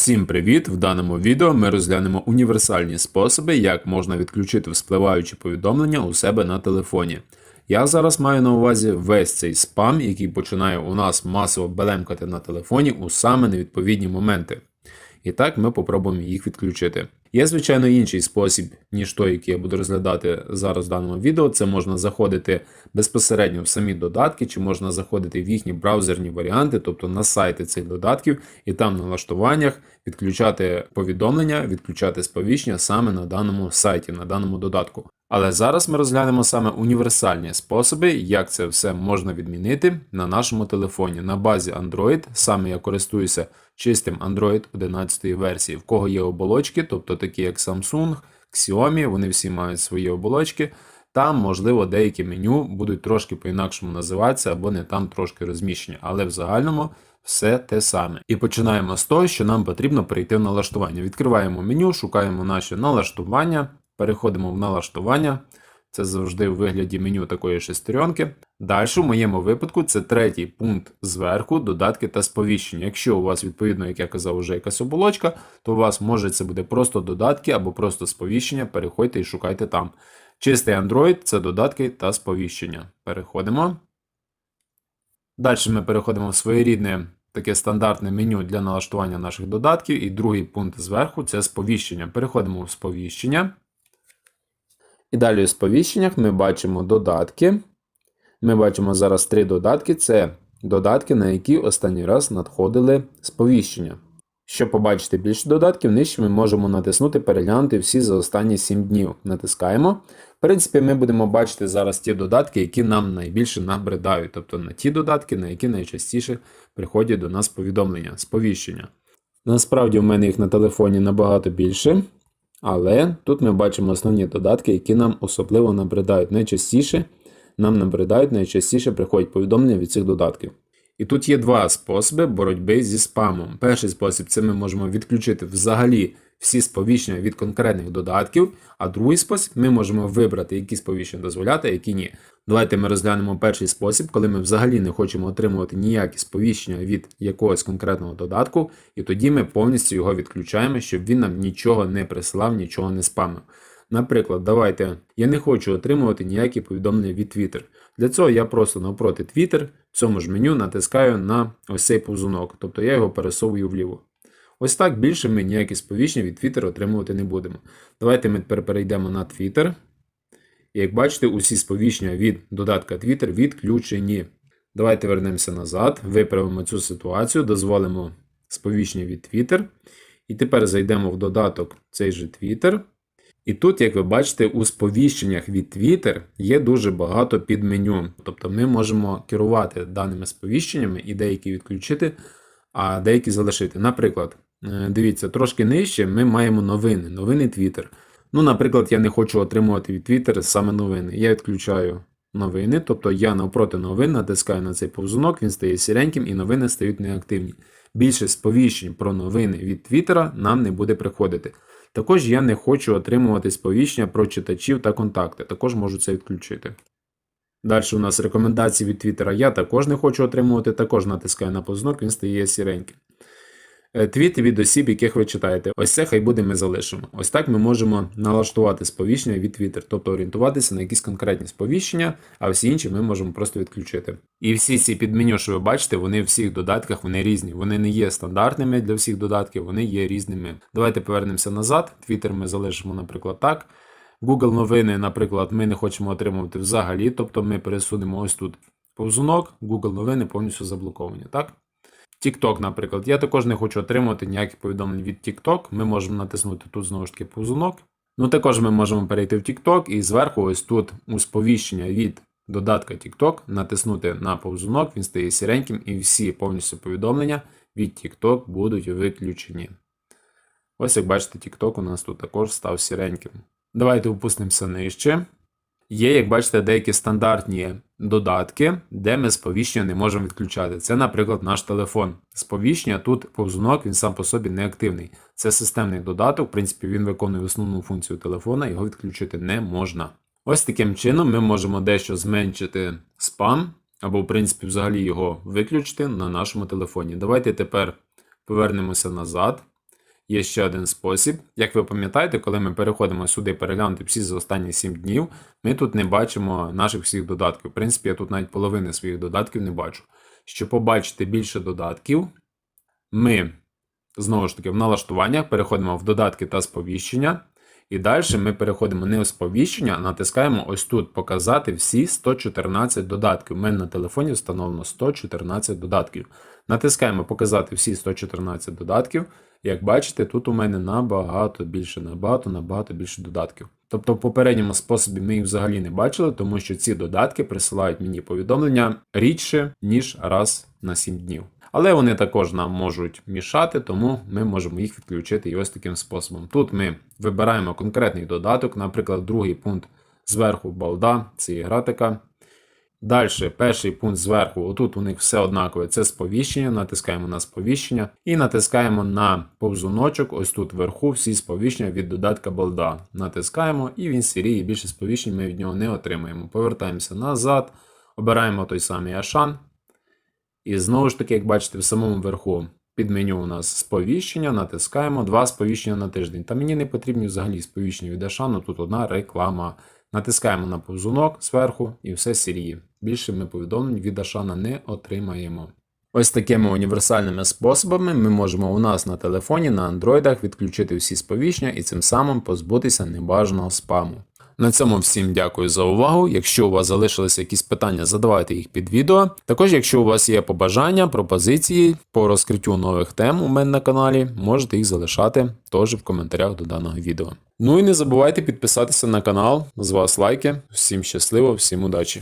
Всім привіт! В даному відео ми розглянемо універсальні способи, як можна відключити вспливаючі повідомлення у себе на телефоні. Я зараз маю на увазі весь цей спам, який починає у нас масово белемкати на телефоні у саме невідповідні моменти. І так ми попробуємо їх відключити. Є, звичайно, інший спосіб, ніж той, який я буду розглядати зараз в даному відео. Це можна заходити безпосередньо в самі додатки, чи можна заходити в їхні браузерні варіанти, тобто на сайти цих додатків, і там в налаштуваннях відключати повідомлення, відключати сповіщення саме на даному сайті, на даному додатку. Але зараз ми розглянемо саме універсальні способи, як це все можна відмінити на нашому телефоні. На базі Android, саме я користуюся чистим Android 11 версії, в кого є оболочки, тобто такі як Samsung, Xiaomi, вони всі мають свої оболочки. Там, можливо, деякі меню будуть трошки по-інакшому називатися або не там трошки розміщені, але в загальному все те саме. І починаємо з того, що нам потрібно перейти в налаштування. Відкриваємо меню, шукаємо наші налаштування, переходимо в налаштування. Це завжди в вигляді меню такої шестеренки. Далі, в моєму випадку, це третій пункт зверху, додатки та сповіщення. Якщо у вас, відповідно, як я казав, вже якась оболочка, то у вас може це буде просто додатки або просто сповіщення. Переходьте і шукайте там. Чистий Android це додатки та сповіщення. Переходимо. Далі ми переходимо в своєрідне таке стандартне меню для налаштування наших додатків. І другий пункт зверху це сповіщення. Переходимо в сповіщення. І далі у сповіщеннях ми бачимо додатки. Ми бачимо зараз три додатки. Це додатки, на які останній раз надходили сповіщення. Щоб побачити більше додатків, нижче ми можемо натиснути Переглянути всі за останні 7 днів. Натискаємо. В принципі, ми будемо бачити зараз ті додатки, які нам найбільше набридають, тобто на ті додатки, на які найчастіше приходять до нас повідомлення, сповіщення. Насправді, у мене їх на телефоні набагато більше. Але тут ми бачимо основні додатки, які нам особливо набридають. Найчастіше нам набридають, найчастіше приходять повідомлення від цих додатків. І тут є два способи боротьби зі спамом. Перший спосіб це ми можемо відключити взагалі всі сповіщення від конкретних додатків, а другий спосіб ми можемо вибрати, які сповіщення дозволяти, а які ні. Давайте ми розглянемо перший спосіб, коли ми взагалі не хочемо отримувати ніякі сповіщення від якогось конкретного додатку, і тоді ми повністю його відключаємо, щоб він нам нічого не присилав, нічого не спамив. Наприклад, давайте я не хочу отримувати ніякі повідомлення від Twitter. Для цього я просто навпроти Twitter в цьому ж меню натискаю на ось цей повзунок, тобто я його пересовую вліво. Ось так більше ми ніякі сповіщення від Twitter отримувати не будемо. Давайте ми тепер перейдемо на Twitter. І як бачите, усі сповіщення від додатка Twitter відключені. Давайте вернемося назад, виправимо цю ситуацію, дозволимо сповіщення від Twitter. І тепер зайдемо в додаток цей же Twitter. І тут, як ви бачите, у сповіщеннях від Twitter є дуже багато підменю. Тобто ми можемо керувати даними сповіщеннями і деякі відключити, а деякі залишити. Наприклад, дивіться, трошки нижче ми маємо новини, новини Twitter. Ну, наприклад, я не хочу отримувати від Twitter саме новини. Я відключаю новини, тобто я навпроти новин натискаю на цей повзунок, він стає сіреньким і новини стають неактивні. Більше сповіщень про новини від Twitter нам не буде приходити. Також я не хочу отримувати сповіщення про читачів та контакти, також можу це відключити. Далі у нас рекомендації від Твіттера я також не хочу отримувати, також натискаю на повзунок, він стає сіреньким. Е, Твіти від осіб, яких ви читаєте. Ось це хай буде ми залишимо. Ось так ми можемо налаштувати сповіщення від Twitter, тобто орієнтуватися на якісь конкретні сповіщення, а всі інші ми можемо просто відключити. І всі ці підменю, що ви бачите, вони в всіх додатках вони різні. Вони не є стандартними для всіх додатків, вони є різними. Давайте повернемося назад. Twitter ми залишимо, наприклад, так. Google новини, наприклад, ми не хочемо отримувати взагалі, тобто ми пересунемо ось тут повзунок, Google новини повністю заблоковані. так? TikTok, наприклад. Я також не хочу отримувати ніяких повідомлень від TikTok. Ми можемо натиснути тут знову ж таки повзунок. Ну також ми можемо перейти в TikTok і зверху, ось тут у сповіщення від додатка TikTok, натиснути на повзунок, він стає сіреньким, і всі повністю повідомлення від TikTok будуть виключені. Ось як бачите, TikTok у нас тут також став сіреньким. Давайте опустимося нижче. Є, як бачите, деякі стандартні додатки, де ми сповіщення не можемо відключати. Це, наприклад, наш телефон. Сповіщення тут повзунок, він сам по собі не активний. Це системний додаток, в принципі, він виконує основну функцію телефона, його відключити не можна. Ось таким чином ми можемо дещо зменшити спам, або, в принципі, взагалі його виключити на нашому телефоні. Давайте тепер повернемося назад. Є ще один спосіб. Як ви пам'ятаєте, коли ми переходимо сюди переглянути всі за останні 7 днів, ми тут не бачимо наших всіх додатків. В принципі, я тут навіть половини своїх додатків не бачу. Щоб побачити більше додатків, ми знову ж таки в налаштуваннях переходимо в додатки та сповіщення. І далі ми переходимо не в сповіщення, а натискаємо ось тут показати всі 114 додатків. У мене на телефоні встановлено 114 додатків. Натискаємо показати всі 114 додатків. Як бачите, тут у мене набагато більше, набагато, набагато більше додатків. Тобто в попередньому способі ми їх взагалі не бачили, тому що ці додатки присилають мені повідомлення рідше, ніж раз на 7 днів. Але вони також нам можуть мішати, тому ми можемо їх відключити і ось таким способом. Тут ми вибираємо конкретний додаток, наприклад, другий пункт зверху балда, це є гра така. Далі, перший пункт зверху, отут у них все однакове, це сповіщення, натискаємо на сповіщення і натискаємо на повзуночок, ось тут вверху всі сповіщення від додатка балда. Натискаємо і він сіріє, більше сповіщень ми від нього не отримаємо. Повертаємося назад, обираємо той самий Ашан. І знову ж таки, як бачите, в самому верху під меню у нас сповіщення, натискаємо два сповіщення на тиждень. Та мені не потрібні взагалі сповіщення від Ашану, тут одна реклама. Натискаємо на повзунок зверху і все сіріє. Більше ми повідомлень від Ашана не отримаємо. Ось такими універсальними способами ми можемо у нас на телефоні на андроїдах відключити всі сповіщення і цим самим позбутися небажаного спаму. На цьому всім дякую за увагу. Якщо у вас залишилися якісь питання, задавайте їх під відео. Також, якщо у вас є побажання, пропозиції по розкриттю нових тем у мене на каналі, можете їх залишати теж в коментарях до даного відео. Ну і не забувайте підписатися на канал. З вас лайки. Всім щасливо, всім удачі!